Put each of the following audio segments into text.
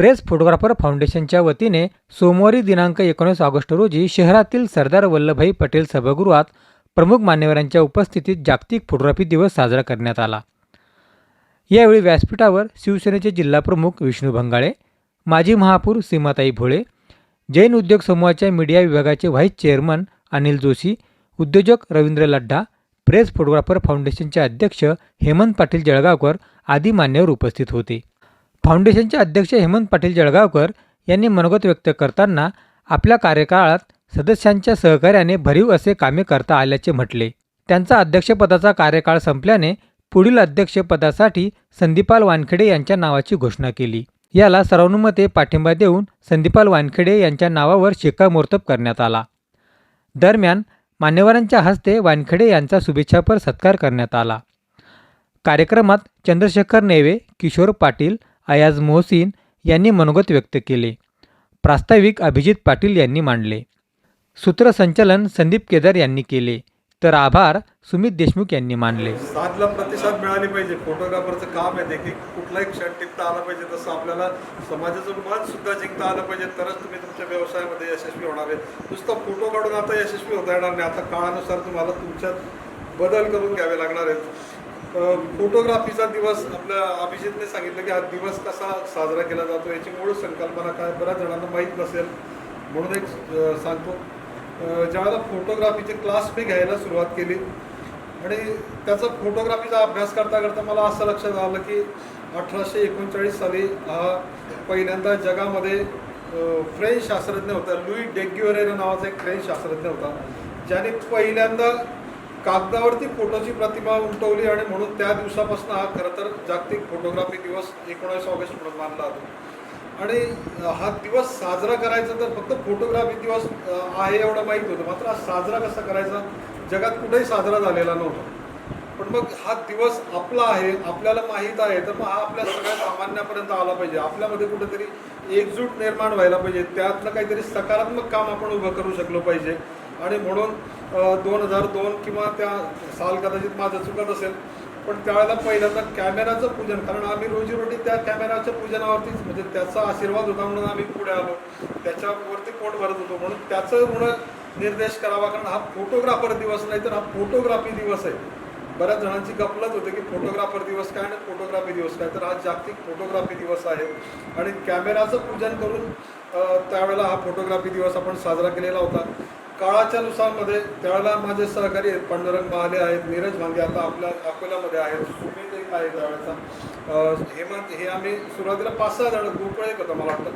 Press photographer फाउंडेशनच्या वतीने सोमवारी दिनांक एकोणीस ऑगस्ट रोजी शहरातील सरदार वल्लभभाई पटेल सभागृहात प्रमुख मान्यवरांच्या उपस्थितीत जागतिक फोटोग्राफी दिवस साजरा करण्यात आला. यावेळी व्यासपीठावर शिवसेनेचे जिल्हाप्रमुख विष्णू भंगाळे माजी महापौर सीमाताई भोळे जैन उद्योग समूहाच्या मीडिया विभागाचे व्हाईस चेअरमन अनिल जोशी उद्योजक रवींद्र लड्डा प्रेस फोटोग्राफर फाउंडेशनचे अध्यक्ष हेमंत पाटील जळगावकर आदी मान्यवर उपस्थित होते. फाउंडेशनचे अध्यक्ष हेमंत पाटील जळगावकर यांनी मनोगत व्यक्त करताना आपल्या कार्यकाळात सदस्यांच्या सहकार्याने भरीव असे कामे करता आल्याचे म्हटले. त्यांचा अध्यक्षपदाचा कार्यकाळ संपल्याने पुढील अध्यक्षपदासाठी संदीपाल वानखेडे यांच्या नावाची घोषणा केली. याला सर्वानुमते पाठिंबा देऊन संदीपाल वानखेडे यांच्या नावावर शिक्कामोर्तब करण्यात आला. दरम्यान मान्यवरांच्या हस्ते वानखेडे यांचा शुभेच्छापर सत्कार करण्यात आला. कार्यक्रमात चंद्रशेखर नेवे किशोर पाटील अयाज मोहसिन यांनी मनोगत व्यक्त केले. प्रास्ताविक अभिजित पाटील यांनी मांडले. सूत्रसंचालन संदीप केदार यांनी केले. तर आभार सुमित देशमुख यांनी मानले. साथला प्रतिसाद मिळाली पाहिजे. फोटोग्राफरचं काम आहे देखील. की कुठलाही क्षण टिपता आला पाहिजे. तसं आपल्याला समाजाचं मन सुद्धा जिंकता आलं पाहिजे. तरच तुम्ही तुमच्या व्यवसायामध्ये यशस्वी होणार आहे नुसतं फोटो काढून आता यशस्वी होता येणार नाही. आता काळानुसार तुम्हाला तुमच्यात बदल करून घ्यावे लागणार आहेत. फोटोग्राफीचा दिवस आपल्या अभिजितने सांगितलं की हा दिवस कसा साजरा केला जातो याची मूळ संकल्पना काय बऱ्याच जणांना माहीत नसेल. म्हणून एक सांगतो. ज्या ज्यावेळेला फोटोग्राफीचे क्लास मी घ्यायला सुरुवात केली आणि त्याचा फोटोग्राफीचा अभ्यास करता करता मला असं लक्षात आलं की अठराशे एकोणचाळीस साली हा पहिल्यांदा जगामध्ये फ्रेंच शास्त्रज्ञ होता. लुई डेग्युरेरा नावाचा एक फ्रेंच शास्त्रज्ञ होता. ज्याने पहिल्यांदा कागदावरती फोटोची प्रतिमा उमटवली आणि म्हणून त्या दिवसापासून हा खरं तर जागतिक फोटोग्राफी दिवस एकोणीस ऑगस्ट म्हणून मानला जातो. आणि हा दिवस साजरा करायचा तर फक्त फोटोग्राफी दिवस आहे एवढं माहीत होतं. मात्र हा साजरा कसा करायचा? जगात कुठेही साजरा झालेला नव्हता. पण मग हा दिवस आपला आहे आपल्याला माहीत आहे तर मग हा आपल्या सगळ्या सामान्यापर्यंत आला पाहिजे. आपल्यामध्ये कुठेतरी एकजूट निर्माण व्हायला पाहिजे. त्यातलं काहीतरी सकारात्मक काम आपण उभं करू शकलो पाहिजे. आणि म्हणून दोन हजार दोन किंवा त्या साल कदाचित माझं चुकत असेल पण त्यावेळेला पहिल्यांदा कॅमेराचं पूजन कारण आम्ही रोजीरोटी त्या कॅमेराच्या पूजनावरतीच म्हणजे त्याचा आशीर्वाद होता म्हणून आम्ही पुढे आलो. त्याच्यावरती पोट भरत होतो. म्हणून त्याचं ऋण निर्देश करावा कारण हा फोटोग्राफर दिवस नाही तर हा फोटोग्राफी दिवस आहे. बऱ्याच जणांची गपलत होते की फोटोग्राफर दिवस काय आणि फोटोग्राफी दिवस काय तर हा जागतिक फोटोग्राफी दिवस आहे. आणि कॅमेराचं पूजन करून त्यावेळेला हा फोटोग्राफी दिवस आपण साजरा केलेला होता. काळाच्या नुसारमध्ये त्यावेळेला माझे सहकारी आहेत पांडुरंग महाले आहेत नीरज भांगे आता आपल्या अकोल्यामध्ये आहेत सुमित एक आहे त्यावेळेचा हेमंत हे आम्ही सुरुवातीला पाच सहा जण गोकुळे एक होता मला वाटतं.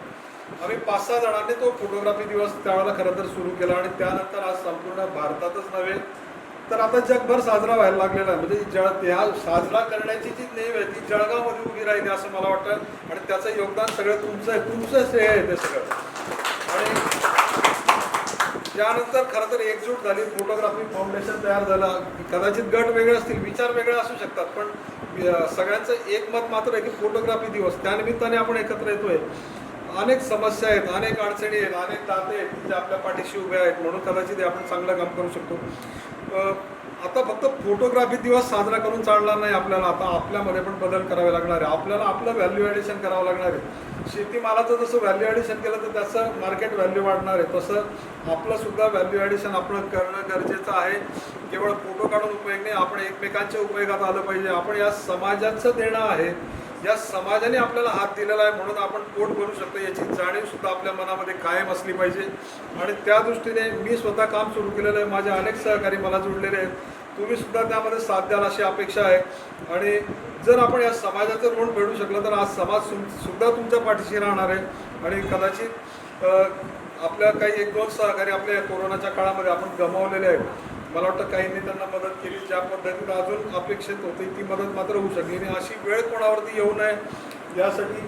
आम्ही पाच सहा जणांनी तो फोटोग्राफी दिवस त्यावेळेला खरं तर सुरू केला आणि त्यानंतर आज संपूर्ण भारतातच नव्हे तर आता जगभर साजरा व्हायला लागलेला आहे. म्हणजे जळ त्या साजरा करण्याची जी नेम आहे ती जळगावमध्ये उभी राहिली असं मला वाटतं. आणि त्याचं योगदान सगळं तुमचं आहे तुमचं श्रेय आहे ते सगळं. आणि त्यानंतर खरं तर एकजूट झाली फोटोग्राफी फाउंडेशन तयार झालं. कदाचित गट वेगळे असतील विचार वेगळे असू शकतात पण सगळ्यांचं एक मत मात्र आहे की फोटोग्राफी दिवस. त्यानिमित्ताने आपण एकत्र येतोय. अनेक समस्या आहेत अनेक अडचणी आहेत अनेक दाते आहेत जे आपल्या पाठीशी उभे आहेत म्हणून कदाचित आपण चांगलं काम करू शकतो. आता फक्त फोटोग्राफी दिवस साजरा करून चालणार नाही आपल्याला. आता आपल्यामध्ये पण बदल करावे लागणार आहे. आपल्याला आपलं व्हॅल्यू ॲडिशन करावं लागणार आहे. शेतीमालाचं जसं व्हॅल्यू ॲडिशन केलं तर त्याचं मार्केट व्हॅल्यू वाढणार आहे. तसं आपलं सुद्धा व्हॅल्यू ॲडिशन आपण करणं गरजेचं आहे. केवळ फोटो काढून उपयोग नाही आपण एकमेकांच्या उपयोगात आलं पाहिजे. आपण या समाजाचं देणं आहे. या समाजाने आपल्याला हात दिलेला आहे म्हणून आपण पोट भरू शकतो. याची जाणीव सुद्धा आपल्या मनामध्ये कायम असली पाहिजे. आणि त्या दृष्टीने मी स्वतः काम सुरू केलेलं आहे. माझे अनेक सहकारी मला जोडलेले आहेत. तुम्ही सुद्धा त्यामध्ये साथ द्याल अशी अपेक्षा आहे. आणि जर आपण या समाजाचं ऋण फेडू शकलं तर आज समाज सुद्धा तुमच्या पाठीशी राहणार आहे. आणि कदाचित आपल्या काही एक दोन सहकारी आपल्या कोरोनाच्या काळामध्ये आपण गमावलेले आहेत. मला वाटतं काहींनी त्यांना मदत केली ज्या पद्धतीनं अजून अपेक्षित होती ती मदत मात्र होऊ शकली आणि अशी वेळ कोणावरती येऊ नये यासाठी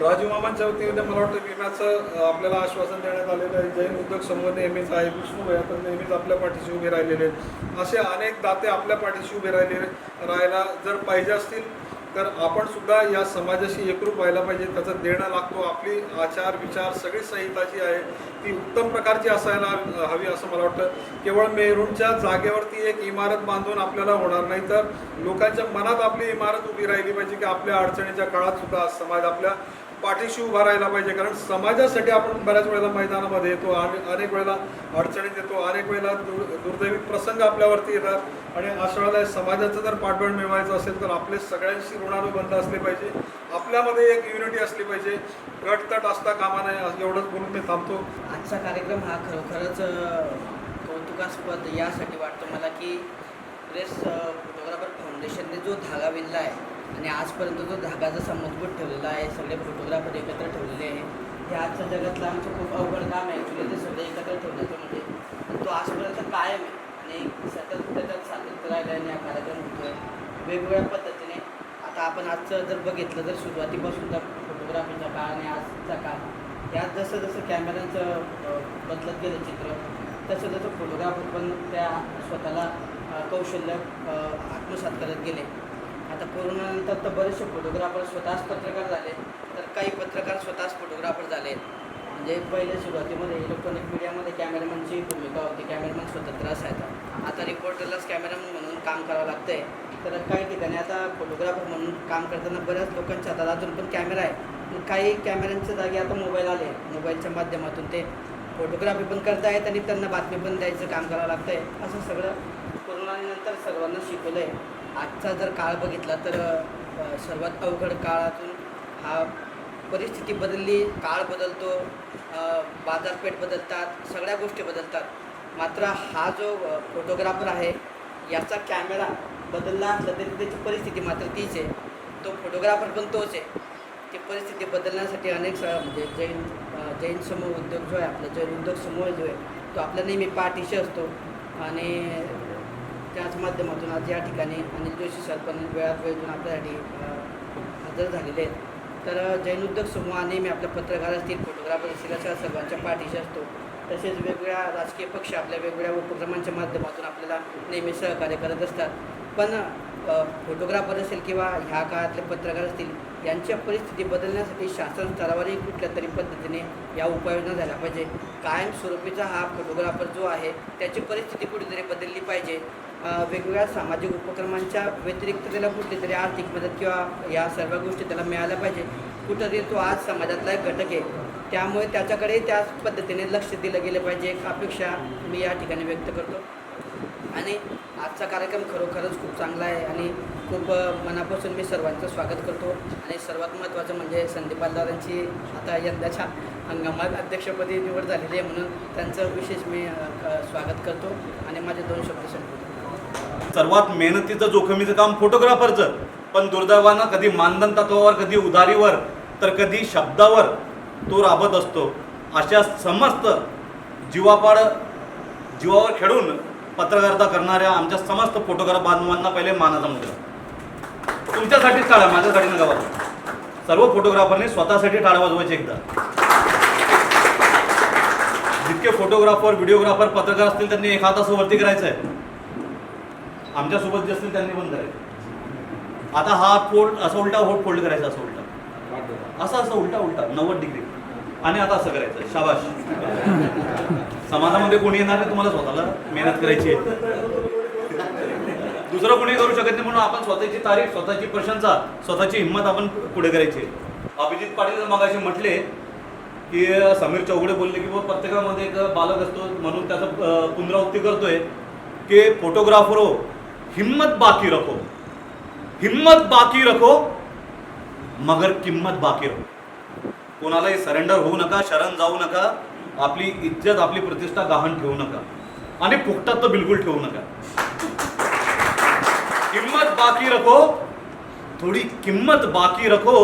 राजूमामांच्या वतीने मला वाटतं विम्याचं आपल्याला आश्वासन देण्यात आलेलं आहे. जैन उद्योग समूह नेहमीच आहे विष्णू भैया तर नेहमीच आपल्या पाठीशी उभे राहिलेले आहेत. असे अनेक दाते आपल्या पाठीशी उभे राहिलेले राहायला जर पाहिजे असतील तर आपण सुद्धा या समाजाशी एकरूप व्हायला पाहिजे. त्याचं देणं लागतो. आपली आचार विचार सगळी संहिता जी आहे. ती उत्तम प्रकारची असायला हवी असं मला वाटतं. केवळ मेरूंच्या जागेवरती एक इमारत बांधून आपल्याला होणार नाही तर लोकांच्या मनात आपली इमारत उभी राहिली पाहिजे की आपल्या अडचणीच्या काळात सुद्धा समाज आपल्या पाठीशी उभा राहायला पाहिजे कारण समाजासाठी आपण बऱ्याच वेळेला मैदानामध्ये येतो आणि अनेक वेळेला अडचणीत येतो अनेक वेळेला दुर्दैवी प्रसंग आपल्यावरती येतात. आणि अशा वेळेला समाजाचं जर पाठबळ मिळवायचं असेल तर आपले सगळ्यांशी ऋणानुबंध असले पाहिजे. आपल्यामध्ये एक युनिटी असली पाहिजे. गटतट असता कामा नये एवढंच बोलून मी थांबतो. आजचा कार्यक्रम हा खरोखरच कौतुकास्पद यासाठी वाटतो मला की प्रेस फोटोग्राफर फाउंडेशनने जो धागा विणला आहे आणि आजपर्यंत जो धागाचा जसा मजबूत ठेवलेला आहे सगळे फोटोग्राफर एकत्र ठेवलेले आहे. हे आजच्या जगातलं आमचं खूप अवघड काम आहे ॲक्च्युली ते सगळे एकत्र ठेवण्याचं म्हणजे पण तो आजपर्यंत कायम आहे आणि सतत त्याच्यात सातत्य राहिल्याने हा कार्यक्रम होतो आहे वेगवेगळ्या पद्धतीने. आता आपण आजचं जर बघितलं तर सुरुवातीपासून सुरुवातीपासूनचा फोटोग्राफीचा काळ आणि आजचा काळ. यात जसं जसं कॅमेऱ्यांचं बदलत गेलं चित्र तसं तसं फोटोग्राफर पण त्या स्वतःला कौशल्य आत्मसात करत गेले. आता कोरोनानंतर तर बरेचसे फोटोग्राफर स्वतःच पत्रकार झाले. तर काही पत्रकार स्वतःच फोटोग्राफर झाले. म्हणजे पहिल्या सुरुवातीमध्ये इलेक्ट्रॉनिक मीडियामध्ये कॅमेरामनची भूमिका होती. कॅमेरामन स्वतंत्र असायचा आता रिपोर्टरलाच कॅमेरामन म्हणून काम करावं लागतं आहे तर काही ठिकाणी आता फोटोग्राफर म्हणून काम करताना बऱ्याच लोकांच्या हातात अजून पण कॅमेरा आहे. पण काही कॅमेऱ्यांच्या जागी आता मोबाईल आले. मोबाईलच्या माध्यमातून ते फोटोग्राफी पण करतायत आणि त्यांना बातमी पण द्यायचं काम करावं लागतं आहे असं सगळं कोरोनानंतर सर्वांना शिकवलं आहे आजचा जर काळ बघितला तर सर्वात अवघड काळातून हा परिस्थिती बदलली. काळ बदलतो बाजारपेठ बदलतात सगळ्या गोष्टी बदलतात. मात्र हा जो फोटोग्राफर आहे याचा कॅमेरा बदलला असला तरी त्याची परिस्थिती मात्र तीच आहे. तो फोटोग्राफर पण तोच आहे. ती परिस्थिती बदलण्यासाठी अनेक स म्हणजे जैन जैन समूह उद्योग जो आहे आपला जैन उद्योग समूह जो आहे तो आपला नेहमी पाठीशी असतो. आणि त्याच माध्यमातून आज या ठिकाणी अनिल जोशी सर पण वेळात वेळ आपल्यासाठी हजर झालेले आहेत. तर जैन उद्योग समूह हा नेहमी आपल्या पत्रकार असतील फोटोग्राफर असतील अशा सर्वांच्या पाठीशी असतो. तसेच वेगवेगळ्या राजकीय पक्ष आपल्या वेगवेगळ्या उपक्रमांच्या माध्यमातून आपल्याला नेहमी सहकार्य करत असतात. पण फोटोग्राफर असेल किंवा ह्या काळातले पत्रकार असतील यांच्या परिस्थिती बदलण्यासाठी शासन स्तरावरही कुठल्या तरी पद्धतीने या उपाययोजना झाल्या पाहिजे. कायमस्वरूपीचा हा फोटोग्राफर जो आहे त्याची परिस्थिती कुठेतरी बदलली पाहिजे. वेगवेगळ्या सामाजिक उपक्रमांच्या व्यतिरिक्त त्याला कुठली तरी आर्थिक मदत किंवा या सर्व गोष्टी त्याला मिळाल्या पाहिजे. कुठंतरी तो आज समाजातला एक घटक आहे. त्यामुळे त्याच्याकडे त्याच पद्धतीने लक्ष दिलं गेलं पाहिजे. एक अपेक्षा मी या ठिकाणी व्यक्त करतो. आणि आजचा कार्यक्रम खरोखरच खूप चांगला आहे आणि खूप मनापासून मी सर्वांचं स्वागत करतो. आणि सर्वात महत्त्वाचं म्हणजे संदीप बालदारांची आता यंदाच्या हंगामात अध्यक्षपदी निवड झालेली आहे म्हणून त्यांचं विशेष मी स्वागत करतो. आणि माझे दोन शब्द संपवतो. सर्वात मेहनतीचं जोखमीचं काम फोटोग्राफरचं. पण दुर्दैवानं कधी मानधन तत्वावर कधी उधारीवर तर कधी शब्दावर तो राबत असतो. अशा समस्त जीवापाड जीवावर खेळून पत्रकारिता करणाऱ्या आमच्या समस्त फोटोग्राफ बांधवांना पहिले मानाचा मुद्दा म्हणजे. तुमच्यासाठीच टाळा माझ्यासाठी नका वाजवा सर्व फोटोग्राफरने स्वतःसाठी टाळा वाजवायचे एकदा. जितके फोटोग्राफर व्हिडिओग्राफर पत्रकार असतील त्यांनी एक हात असं वरती करायचं आहे आमच्यासोबत जे असतील त्यांनी पण करायचं. आता हा फोल्ड असा उलटा होट फोल्ड करायचा असं उलटा. असा असं उलटा उलटा. नव्वद डिग्री. आणि आता असं करायचं. शाबाश. समाजामध्ये कोणी येणार नाही तुम्हाला स्वतःला? मेहनत करायची आहे. दुसरं कोणी करू शकत नाही म्हणून आपण स्वतःची तारीख स्वतःची प्रशंसा स्वतःची हिंमत आपण पुढे करायची आहे. अभिजित पाटील मगाशी म्हटले की समीर चौगडे बोलले की प्रत्येकामध्ये एक बालक असतो म्हणून त्याचं पुनरावृत्ती करतोय. की फोटोग्राफर हो हिम्मत बाकी रखो। हिम्मत बाकी रखो मगर किंमत बाकी रखो। कोणालाही सरेंडर होऊ नका शरण जाऊ नका आपली इज्जत आपली प्रतिष्ठा गहाण ठेवू नका आणि फुकटात तर बिलकुल ठेवू नका. हिम्मत बाकी रखो थोड़ी किम्मत बाकी रखो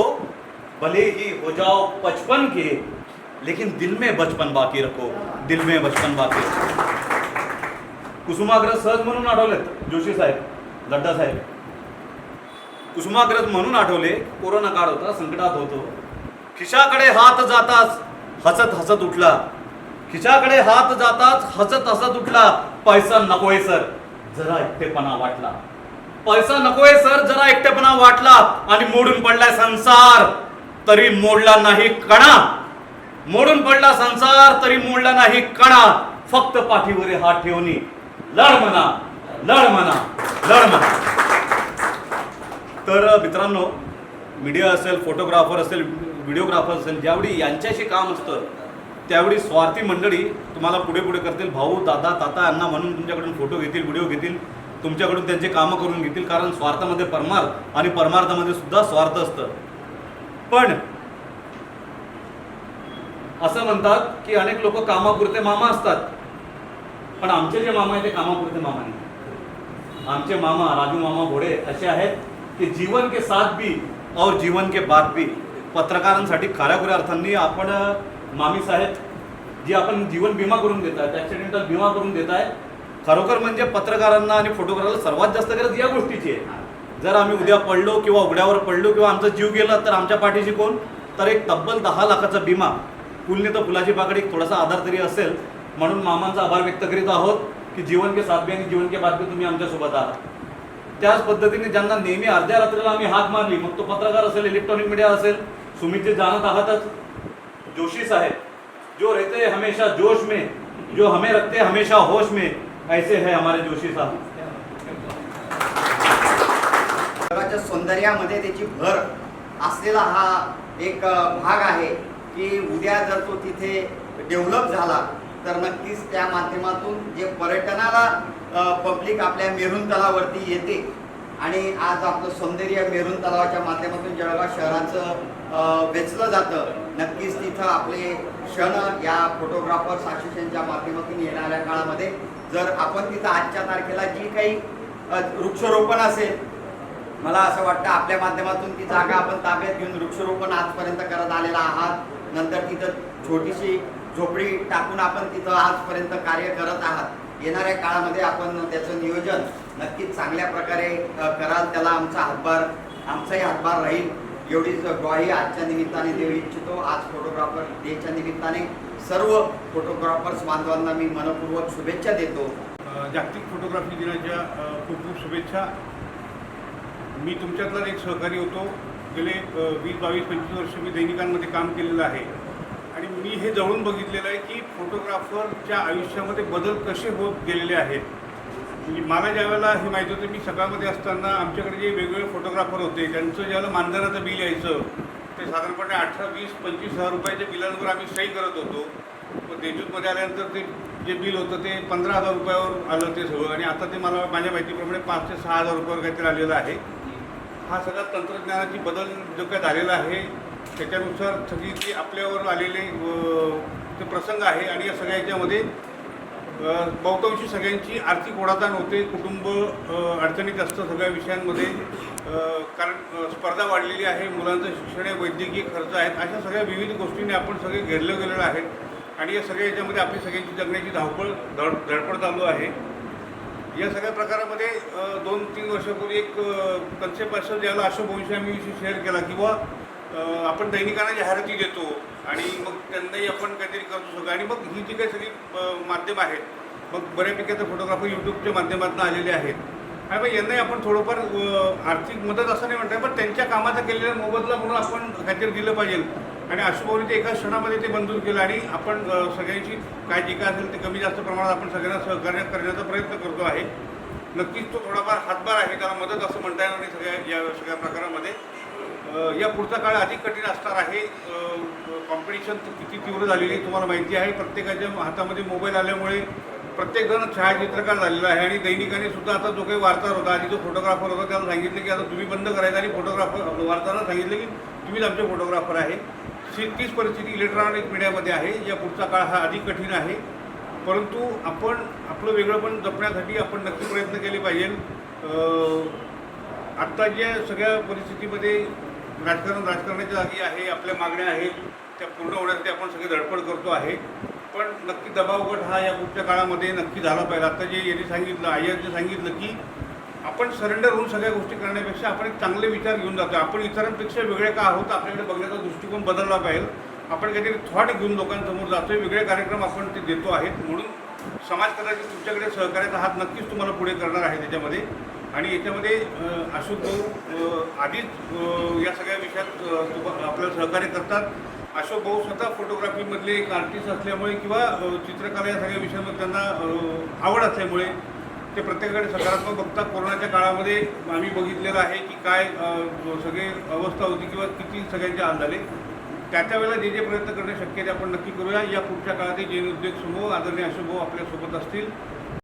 भले ही हो जाओ बचपन के लेकिन दिल में बचपन बाकी रखो दिल में बचपन बाकी रखो। कुसुमाग्रज सहज म्हणून आठवलेत जोशी साहेब गड्डा साहेब. कुसुमाग्रज म्हणून आठवले कोरोना काळ होता संकटात होतो. खिशाकडे हात जाताच हसत हसत उठला. खिशाकडे हात जाताच हसत हसत उठला. पैसा नकोय सर. जरा एकटेपणा वाटला. पैसा नकोय सर. जरा एकटेपणा वाटला आणि मोडून पडलाय संसार. तरी मोडला नाही कणा. मोडून पडला संसार तरी मोडला नाही कणा. फक्त पाठीवर हात ठेवणी. लढ म्हणा लढ म्हणा लढ म्हणा. तर मित्रांनो मीडिया असेल फोटोग्राफर असेल व्हिडिओग्राफर असेल ज्यावेळी यांच्याशी काम असतं त्यावेळी स्वार्थी मंडळी तुम्हाला पुढे पुढे करतील. भाऊ दादा ताता यांना म्हणून तुमच्याकडून फोटो घेतील व्हिडिओ घेतील तुमच्याकडून त्यांचे कामं करून घेतील कारण स्वार्थामध्ये परमार्थ आणि परमार्थामध्ये सुद्धा स्वार्थ असतं. पण असं म्हणतात की अनेक लोक कामापुरते मामा असतात. पण आमचे जे मामा आहेत ते कामापुरते मामा नाही आमचे मामा राजू मामा घोडे असे आहेत की जीवन के साथ भी और जीवन के बाद भी. पत्रकारांसाठी खऱ्याखुऱ्या अर्थांनी आपण मामी साहेब जी आपण जीवन विमा करून देत आहेत ॲक्सिडेंटल विमा करून देत आहे खरोखर म्हणजे पत्रकारांना आणि फोटोग्राफरला सर्वात जास्त गरज या गोष्टीची आहे. जर आम्ही उद्या पडलो किंवा उघड्यावर पडलो किंवा आमचा जीव गेला तर आमच्या पाठीशी कोण? तर एक तब्बल दहा लाखाचा विमा फुलने तर फुलाची पाकडी एक थोडासा आधार तरी असेल म्हणून मामांचा आभार व्यक्त करीत आहोत की जीवन के साथ आणि जीवन के बातमी तुम्ही आमच्यासोबत आहात. त्याच पद्धतीने ज्यांना नेहमी अर्ध्या रात्रीला आम्ही हाक मारली मग तो पत्रकार असेल इलेक्ट्रॉनिक मीडिया असेल सुमितचे जाणत आहातच. जोशी साहेब जो रहते हमेशा जोश में जो हमें रखते हमेशा होश में ऐसे है हमारे जोशी साहब. जगाच्या सौंदर्यामध्ये त्याची भर असलेला हा एक भाग आहे की उद्या जर तो तिथे डेव्हलप झाला तर नक्कीच त्या माध्यमातून जे पर्यटनाला पब्लिक आपल्या मेरून तलावरती येते आणि आज आपलं सौंदर्य मेरून तलावाच्या माध्यमातून जळगाव शहराचं वेचलं जातं नक्कीच तिथं आपले क्षण या फोटोग्राफर असोसिएशनच्या माध्यमातून येणाऱ्या काळामध्ये जर आपण तिथं आजच्या तारखेला जी काही वृक्षरोपण वृक्षारोपण असेल मला असं वाटतं आपल्या माध्यमातून ती जागा आपण ताब्यात घेऊन वृक्षरोपण आजपर्यंत करत आलेला आहात. नंतर तिथं छोटीशी झोपडी टाकून आपण तिथं आजपर्यंत कार्य करत आहात. येणाऱ्या काळामध्ये आपण त्याचं नियोजन नक्कीच चांगल्या प्रकारे कराल. त्याला आमचा हातभार आमचाही हातभार राहील. एवढीच ग्वाही आजच्या निमित्ताने देऊ इच्छितो. आज फोटोग्राफर डेच्या निमित्ताने सर्व फोटोग्राफर्स बांधवांना मी मनपूर्वक शुभेच्छा देतो. जागतिक फोटोग्राफी दिनाच्या खूप खूप शुभेच्छा. मी तुमच्यातला एक सहकारी होतो. गेले वीस बावीस पंचवीस वर्ष मी दैनिकांमध्ये काम केलेलं आहे. मी हे जवळून बघितलेलं आहे की फोटोग्राफरच्या आयुष्यामध्ये बदल कसे होत गेलेले आहेत. म्हणजे मला ज्यावेळेला हे माहिती होतं मी सकाळमध्ये असताना आमच्याकडे जे वेगवेगळे फोटोग्राफर होते त्यांचं ज्यावेळेला मानधनाचं बिल यायचं ते साधारणपणे अठरा वीस पंचवीस हजार रुपयाच्या बिलांवर आम्ही सही करत होतो. पण देशूतमध्ये आल्यानंतर ते जे बिल होतं ते पंधरा हजार रुपयावर आलं ते सगळं. आणि आता ते मला माझ्या माहितीप्रमाणे पाच ते सहा हजार रुपयावर काहीतरी आलेलं आहे. हा सगळा तंत्रज्ञानाची बदल जो काय झालेला आहे त्याच्यानुसार सगळी जी आपल्यावर आलेले ते प्रसंग आहे आणि या सगळ्या याच्यामध्ये बहुतांशी सगळ्यांची आर्थिक ओढाताण होते कुटुंब अडचणीत असतं सगळ्या विषयांमध्ये कारण स्पर्धा वाढलेली आहे मुलांचं शिक्षण आहे वैद्यकीय खर्च आहेत अशा सगळ्या विविध गोष्टींनी आपण सगळे घेरलं गेलेलं आहेत आणि या सगळ्या याच्यामध्ये आपली सगळ्यांची जगण्याची धावपळ धड धडपड चालू आहे. या सगळ्या प्रकारामध्ये दोन तीन वर्षापूर्वी एक कन्सेप्ट असं ज्याला अशोक भविष्य मी विषयी शेअर केला किंवा आपण दैनिकांना जाहिराती देतो आणि मग त्यांनाही आपण काहीतरी करतो सगळं. आणि मग ही जी काही सगळी माध्यम आहेत मग बऱ्यापैकी आता फोटोग्राफर यूट्यूबच्या माध्यमातून आलेले आहेत. आणि मग यांनाही आपण थोडंफार आर्थिक मदत असं नाही म्हणता पण त्यांच्या कामाचा केलेला मोबदला म्हणून आपण काहीतरी दिलं पाहिजे. आणि अशुभावनी ते एका क्षणामध्ये ते मंजूर केलं आणि आपण सगळ्यांची काय जे काय असेल ते कमी जास्त प्रमाणात आपण सगळ्यांना सहकार्य करण्याचा प्रयत्न करतो आहे. नक्कीच तो थोडाफार हातभार आहे त्याला मदत असं म्हणता येणार नाही सगळ्या या सगळ्या प्रकारामध्ये. या पुढचा काळ अधिक कठीण असणार आहे. कॉम्पिटिशन किती तीव्र झालेली आहे तुम्हाला माहिती आहे. प्रत्येकाच्या हातामध्ये मोबाईल आल्यामुळे प्रत्येकजण छायाचित्रकार झालेला आहे आणि दैनिकाने सुद्धा आता जो काही वार्ताहर होता आधी जो फोटोग्राफर होता त्याला सांगितलं की आता तुम्ही बंद करायचं आणि फोटोग्राफर वार्ताहरांना सांगितलं की तुम्हीच आमचे फोटोग्राफर आहे. तीच परिस्थिती इलेक्ट्रॉनिक मीडियामध्ये आहे. या पुढचा काळ हा अधिक कठीण आहे. परंतु आपण आपलं वेगळंपण जपण्यासाठी आपण नक्की प्रयत्न केले पाहिजे. आत्ता ज्या सगळ्या परिस्थितीमध्ये राजकारण राजकारणाच्या जागी आहे आपल्या मागण्या आहेत त्या पूर्ण होण्यासाठी आपण सगळे धडपड करतो आहे. पण नक्की दबावगट हा या पुढच्या काळामध्ये नक्की झाला पाहिजे. आता जे यांनी सांगितलं आयरने सांगितलं की आपण सरेंडर होऊन सगळ्या गोष्टी करण्यापेक्षा आपण एक चांगले विचार घेऊन जातो आपण इतरांपेक्षा वेगळे का आहोत? आपल्याकडे बघण्याचा दृष्टिकोन बदलला पाहिजे. आपण काहीतरी थॉट घेऊन लोकांसमोर जातोय. वेगळे कार्यक्रम आपण ते देतो आहेत. म्हणून समाज कदाचित तुमच्याकडे सहकार्याचा हात नक्कीच तुम्हाला पुढे करणार आहे त्याच्यामध्ये. आणि याच्यामध्ये अशोक भाऊ आधीच या सगळ्या विषयात आपल्याला सहकार्य करतात. अशोक भाऊ स्वतः फोटोग्राफीमधले एक आर्टिस्ट असल्यामुळे किंवा चित्रकला या सगळ्या विषयामध्ये त्यांना आवड असल्यामुळे ते प्रत्येकाकडे सकारात्मक बघतात. कोरोनाच्या काळामध्ये आम्ही बघितलेलं आहे की काय सगळे अवस्था होती किंवा किती सगळ्यांचे हाल झाले. त्या त्या वेळेला जे जे प्रयत्न करणे शक्य आहे ते आपण नक्की करूया. या पुढच्या काळातही जैन उद्योग समूह आदरणीय अशोभाऊ आपल्यासोबत असतील.